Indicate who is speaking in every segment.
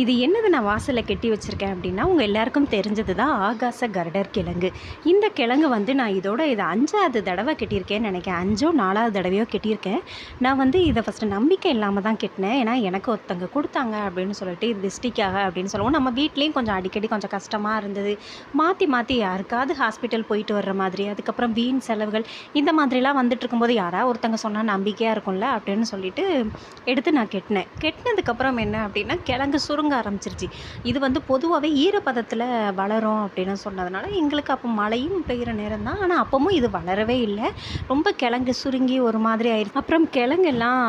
Speaker 1: இது என்னது நான் வாசலில் கெட்டி வச்சுருக்கேன் அப்படின்னா உங்கள் எல்லாருக்கும் தெரிஞ்சது தான் ஆகாச கருடர் கிழங்கு. இந்த கிழங்கு வந்து நான் இதோட இதை அஞ்சாவது தடவை கெட்டியிருக்கேன்னு நினைக்கிறேன். அஞ்சோ நாலாவது தடவையோ கெட்டியிருக்கேன். நான் வந்து இதை ஃபஸ்ட்டு நம்பிக்கை இல்லாமல் தான் கெட்டினேன். ஏன்னா எனக்கு ஒருத்தங்க கொடுத்தாங்க அப்படின்னு சொல்லிட்டு இது டிஸ்டிக்காக அப்படின்னு சொல்லுவோம். நம்ம வீட்லேயும் கொஞ்சம் அடிக்கடி கொஞ்சம் கஷ்டமாக இருந்தது. மாற்றி மாற்றி யாருக்காவது ஹாஸ்பிட்டல் போயிட்டு வர்ற மாதிரி அதுக்கப்புறம் வீண் செலவுகள் இந்த மாதிரிலாம் வந்துட்டு இருக்கும்போது யாராவது ஒருத்தங்க சொன்னால் நம்பிக்கையாக இருக்கும்ல அப்படின்னு சொல்லிட்டு எடுத்து நான் கெட்டினேன். கெட்டினதுக்கப்புறம் என்ன அப்படின்னா கிழங்கு சுருங்க ஆரம்பிச்சிருச்சு. இது வந்து பொதுவாகவே ஈரப்பதத்தில் வளரும் அப்படின்னு சொன்னதுனால எங்களுக்கு அப்போ மழையும் பெய்கிற நேரம் தான். ஆனால் அப்போவும் இது வளரவே இல்லை. ரொம்ப கிழங்கு சுருங்கி ஒரு மாதிரி ஆயிடுச்சு அப்புறம் கிழங்கெல்லாம்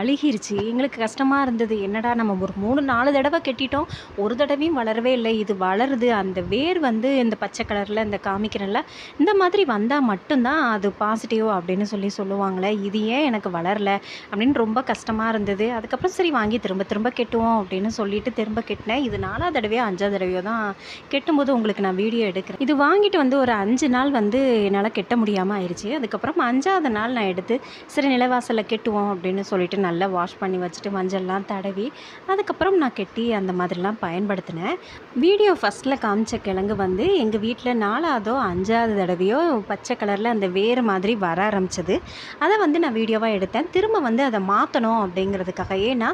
Speaker 1: அழுகிருச்சு. எங்களுக்கு கஷ்டமாக இருந்தது. என்னடா நம்ம ஒரு மூணு நாலு தடவை கெட்டிட்டோம். ஒரு தடவையும் வளரவே இல்லை. இது வளருது. அந்த வேர் வந்து இந்த பச்சை கலரில் இந்த காமிக்கிறல்ல இந்த மாதிரி வந்தால் மட்டும்தான் அது பாசிட்டிவ் அப்படின்னு சொல்லி சொல்லுவாங்களே இது ஏன் எனக்கு வளரல அப்படின்னு ரொம்ப கஷ்டமாக இருந்தது. அதுக்கப்புறம் சரி வாங்கி திரும்ப திரும்ப கெட்டுவோம் அப்படின்னு சொல்லிட்டு திரும்ப கெட்டினேன். இது நாலாவது தடவையோ அஞ்சாவது தடவையோ தான் கெட்டும்போது உங்களுக்கு நான் வீடியோ எடுக்கிறேன். இது வாங்கிட்டு வந்து ஒரு அஞ்சு நாள் வந்து என்னால் கெட்ட முடியாமல் ஆயிடுச்சு அதுக்கப்புறம் அஞ்சாவது நாள் நான் எடுத்து சரி நிலவாசலில் கெட்டுவோம் அப்படின்னு சொல்லிட்டு நல்லா வாஷ் பண்ணி வச்சுட்டு மஞ்சள்லாம் தடவி அதுக்கப்புறம் நான் கெட்டி அந்த மாதிரிலாம் பயன்படுத்தினேன். வீடியோ ஃபஸ்ட்டில் காமிச்ச கிழங்கு வந்து எங்கள் வீட்டில் நாலாவதோ அஞ்சாவது தடவையோ பச்சை கலரில் அந்த வேறு மாதிரி வர ஆரம்பிச்சது. அதை வந்து நான் வீடியோவாக எடுத்தேன். திரும்ப வந்து அதை மாற்றணும் அப்படிங்கிறதுக்காக. ஏன்னா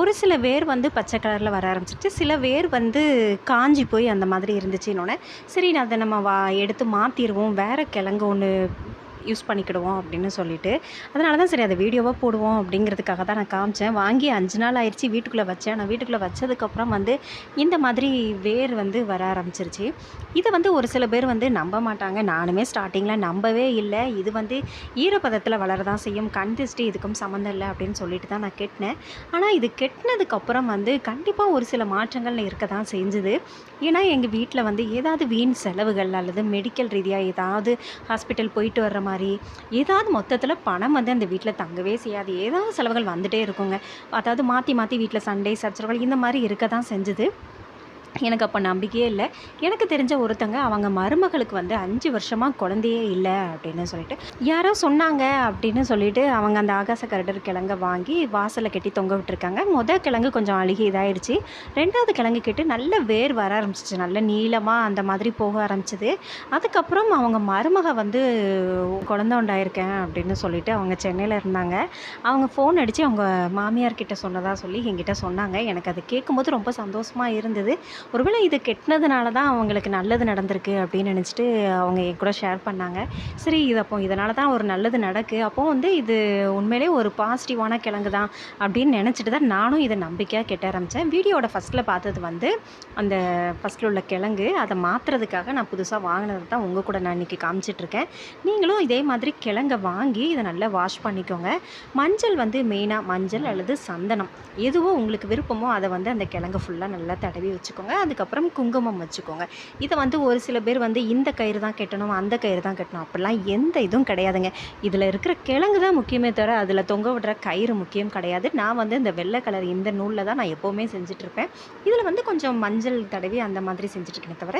Speaker 1: ஒரு சில வேர் வந்து பச்சை கலரில் வர ஆரம்பிச்சிச்சு சில வேர் வந்து காஞ்சி போய் அந்த மாதிரி இருந்துச்சுன்னொன்னே சரி நான் அதை நம்ம வா எடுத்து மாற்றிடுவோம் வேறு கிழங்கு ஒன்று யூஸ் பண்ணிக்கிடுவோம் அப்படின்னு சொல்லிட்டு. அதனால தான் சரி அதை வீடியோவாக போடுவோம் அப்படிங்கிறதுக்காக தான் நான் காமிச்சேன். வாங்கி அஞ்சு நாள் ஆயிடுச்சு வீட்டுக்குள்ளே வச்சேன். நான் வீட்டுக்குள்ளே வச்சதுக்கப்புறம் வந்து இந்த மாதிரி வேர் வந்து வர ஆரம்பிச்சிருச்சு. இதை வந்து ஒரு சில பேர் வந்து நம்ப மாட்டாங்க. நானுமே ஸ்டார்டிங்கில் நம்பவே இல்லை. இது வந்து ஈரப்பதத்தில் வளரதான் செய்யும். கண் திருஷ்டி இதுக்கும் சம்மந்தம் இல்லை அப்படின்னு சொல்லிட்டு தான் நான் கெட்டினேன். ஆனால் இது கெட்டினதுக்கப்புறம் வந்து கண்டிப்பாக ஒரு சில மாற்றங்கள் இருக்க தான் செஞ்சுது. ஏன்னா எங்கள் வீட்டில் வந்து ஏதாவது வீண் செலவுகள் அல்லது மெடிக்கல் ரீதியாக ஏதாவது ஹாஸ்பிட்டல் போயிட்டு வர்ற மாதிரி ஏதாவது மொத்தத்தில் பணம் வந்து அந்த வீட்டில் தங்கவே செய்யாது. ஏதாவது செலவுகள் வந்துகிட்டே இருக்குங்க. அதாவது மாற்றி மாற்றி வீட்டில் சண்டே சச்சரவுகள் இந்த மாதிரி இருக்க தான் செஞ்சுது. எனக்கு அப்போ நம்பிக்கையே இல்லை. எனக்கு தெரிஞ்ச ஒருத்தங்க அவங்க மருமகளுக்கு வந்து அஞ்சு வருஷமாக குழந்தையே இல்லை அப்படின்னு சொல்லிட்டு யாரோ சொன்னாங்க? அப்படின்னு சொல்லிட்டு அவங்க அந்த ஆகாச கரடர் கிழங்க வாங்கி வாசலை கட்டி தொங்க விட்டுருக்காங்க. மொதல் கிழங்கு கொஞ்சம் அழுகி இதாயிடுச்சு ரெண்டாவது கிழங்கு கெட்டு நல்ல வேர் வர ஆரம்பிச்சிச்சு. நல்ல நீளமாக அந்த மாதிரி போக ஆரம்பிச்சது. அதுக்கப்புறம் அவங்க மருமக வந்து குழந்த உண்டாயிருக்கேன் அப்படின்னு சொல்லிட்டு அவங்க சென்னையில் இருந்தாங்க. அவங்க ஃபோன் அடித்து அவங்க மாமியார்கிட்ட சொன்னதாக சொல்லி எங்கிட்ட சொன்னாங்க. எனக்கு அது கேட்கும்போது ரொம்ப சந்தோஷமாக இருந்தது. ஒருவேளை இது கெட்டினதுனால தான் அவங்களுக்கு நல்லது நடந்திருக்கு அப்படின்னு நினச்சிட்டு அவங்க என் கூட ஷேர் பண்ணாங்க. சரி இது அப்போ இதனால தான் ஒரு நல்லது நடக்கு. அப்போது வந்து இது உண்மையிலே ஒரு பாசிட்டிவான கிழங்கு தான் அப்படின்னு நினச்சிட்டு தான் நானும் இதை நம்பிக்கையாக கெட்ட ஆரம்பித்தேன் வீடியோட ஃபஸ்ட்டில் பார்த்தது வந்து அந்த ஃபஸ்ட்டில் உள்ள கிழங்கு. அதை மாற்றுறதுக்காக நான் புதுசாக வாங்கினது தான் உங்கள் கூட நான் இன்றைக்கி காமிச்சிட்ருக்கேன் நீங்களும் இதே மாதிரி கிழங்கை வாங்கி இதை நல்லா வாஷ் பண்ணிக்கோங்க. மஞ்சள் வந்து மெயினாக மஞ்சள் அல்லது சந்தனம். எதுவோ உங்களுக்கு விருப்பமோ அதை வந்து அந்த கிழங்கு ஃபுல்லாக நல்லா தடவி வச்சுக்கோங்க. அதுக்கப்புறம் குங்குமம் வச்சுக்கோங்க. இதை வந்து ஒரு சில பேர் வந்து இந்த கயிறு தான் கட்டணும் அந்த கயிறு தான் கட்டணும். அப்படிலாம் எந்த இதுவும் கிடையாதுங்க. இதில் இருக்கிற கிழங்கு தான் முக்கியமே தவிர அதில் தொங்க விடுற கயிறு முக்கியம் கிடையாது. நான் வந்து இந்த வெள்ளை கலர் இந்த நூலில் தான் நான் எப்போவுமே செஞ்சிட்ருப்பேன். இதில் வந்து கொஞ்சம் மஞ்சள் தடவி அந்த மாதிரி செஞ்சுட்ருக்கேனே தவிர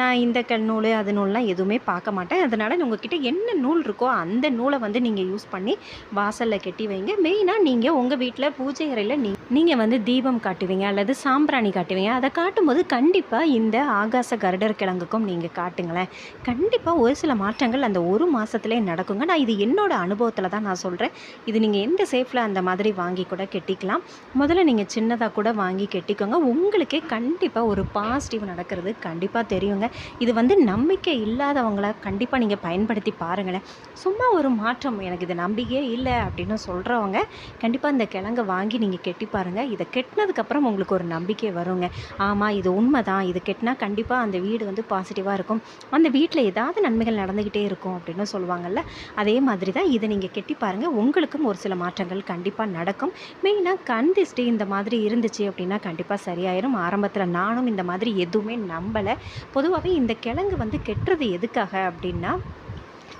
Speaker 1: நான் இந்த க நூல் அது நூல்லாம் எதுவுமே பார்க்க மாட்டேன். அதனால் உங்ககிட்ட என்ன நூல் இருக்கோ அந்த நூலை வந்து நீங்கள் யூஸ் பண்ணி வாசலில் கட்டி வைங்க. மெயினாக நீங்கள் உங்கள் வீட்டில் பூஜை அறையில் நீ நீங்கள் வந்து தீபம் காட்டுவீங்க அல்லது சாம்பிராணி காட்டுவீங்க. அதை காட்டும் போது கண்டிப்பாக இந்த ஆகாச கருடர் கிழங்குக்கும் நீங்கள் காட்டுங்களேன். கண்டிப்பாக ஒரு சில மாற்றங்கள் அந்த ஒரு மாதத்துலேயே நடக்குங்க. நான் இது என்னோடய அனுபவத்தில் தான் நான் சொல்கிறேன் இது நீங்கள் எந்த சேஃபில் அந்த மாதிரி வாங்கி கூட கெட்டிக்கலாம். முதல்ல நீங்கள் சின்னதாக கூட வாங்கி கெட்டிக்கோங்க. உங்களுக்கே கண்டிப்பாக ஒரு பாசிட்டிவ் நடக்கிறது கண்டிப்பாக தெரியுங்க. இது வந்து நம்பிக்கை இல்லாதவங்கள கண்டிப்பாக நீங்கள் பயன்படுத்தி பாருங்களேன். சும்மா ஒரு மாற்றம் எனக்கு இது நம்பிக்கையே இல்லை அப்படின்னு சொல்கிறவங்க கண்டிப்பாக இந்த கிழங்கை வாங்கி நீங்கள் கெட்டி பாருங்கள் இதை கெட்டினதுக்கப்புறம் உங்களுக்கு ஒரு நம்பிக்கை வருங்க. ஆமாம் இது உண்மை தான் இது கெட்டினா கண்டிப்பாக அந்த வீடு வந்து பாசிட்டிவாக இருக்கும். அந்த வீட்டில் ஏதாவது நன்மைகள் நடந்துக்கிட்டே இருக்கும் அப்படின்னு சொல்லுவாங்கள்ல அதே மாதிரி தான் இதை நீங்கள் கெட்டி பாருங்கள் உங்களுக்கும் ஒரு சில மாற்றங்கள் கண்டிப்பாக நடக்கும். மெயினாக கண் திஷ்டி இந்த மாதிரி இருந்துச்சு அப்படின்னா கண்டிப்பாக சரியாயிரும். ஆரம்பத்தில் நானும் இந்த மாதிரி எதுவுமே நம்பலை. பொதுவாகவே இந்த கிழங்கு வந்து கெட்டுறது எதுக்காக அப்படின்னா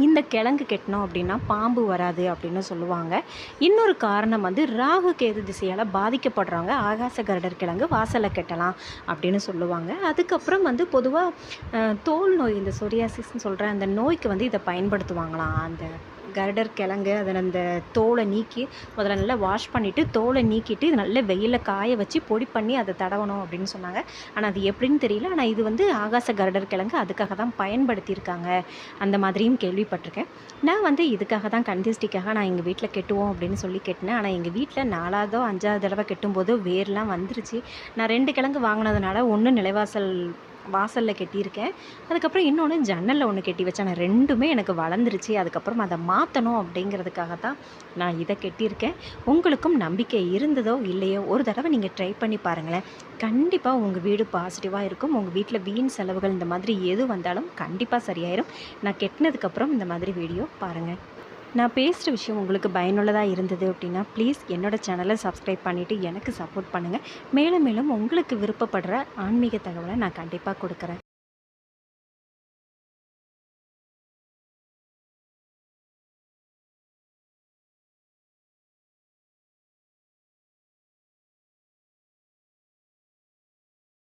Speaker 1: இந்த கிழங்கு கெட்டினோம் அப்படின்னா பாம்பு வராது அப்படின்னு சொல்லுவாங்க. இன்னொரு காரணம் வந்து ராகு கேது திசையால் பாதிக்கப்படுறவங்க ஆகாச கருடர் கிழங்கு வாசலை கெட்டலாம் அப்படின்னு சொல்லுவாங்க. அதுக்கப்புறம் வந்து பொதுவாக தோல் நோய் இந்த சொரியாசிஸ்ன்னு சொல்கிற அந்த நோய்க்கு வந்து இதை பயன்படுத்துவாங்களாம். அந்த கர்டர் கிழங்கு அதில் அந்த தோலை நீக்கி முதல்ல நல்லா வாஷ் பண்ணிவிட்டு தோலை நீக்கிட்டு இது நல்ல வெயிலில் காய வச்சு பொடி பண்ணி அதை தடவணும் அப்படின்னு சொன்னாங்க. ஆனால் அது எப்படின்னு தெரியல. ஆனால் இது வந்து ஆகாச கர்டர் கிழங்கு அதுக்காக தான் பயன்படுத்தியிருக்காங்க. அந்த மாதிரியும் கேள்விப்பட்டிருக்கேன். நான் வந்து இதுக்காக தான் கந்திஷ்டிக்காக நான் எங்கள் வீட்டில் கெட்டுவோம் அப்படின்னு சொல்லி கெட்டினேன். ஆனால் எங்கள் வீட்டில் நாலாவதோ அஞ்சாவது தடவை கெட்டும்போது வேர்லாம் வந்துருச்சு. நான் ரெண்டு கிழங்கு வாங்கினதுனால ஒன்று நிலைவாசல் வாசலில் கட்டியிருக்கேன். அதுக்கப்புறம் இன்னொன்று ஜன்னலில் ஒன்று கட்டி வச்சேன். நான் ரெண்டுமே எனக்கு வளர்ந்துருச்சு. அதுக்கப்புறம் அதை மாற்றணும் அப்படிங்கிறதுக்காக தான் நான் இதை கட்டியிருக்கேன். உங்களுக்கும் நம்பிக்கை இருந்ததோ இல்லையோ ஒரு தடவை நீங்கள் ட்ரை பண்ணி பாருங்களேன். கண்டிப்பாக உங்கள் வீடு பாசிட்டிவாக இருக்கும். உங்கள் வீட்டில் வீண் செலவுகள் இந்த மாதிரி எது வந்தாலும் கண்டிப்பாக சரியாயிரும். நான் கெட்டினதுக்கப்புறம் இந்த மாதிரி வீடியோ பாருங்கள் நான் பேசுகிற விஷயம் உங்களுக்கு பயனுள்ளதாக இருந்தது அப்படின்னா ப்ளீஸ் என்னோடய சேனலை சப்ஸ்கிரைப் பண்ணிவிட்டு எனக்கு சப்போர்ட் பண்ணுங்கள் மேலும் மேலும் உங்களுக்கு விருப்பப்படுற ஆன்மீக தகவலை நான் கண்டிப்பாக கொடுக்குறேன்.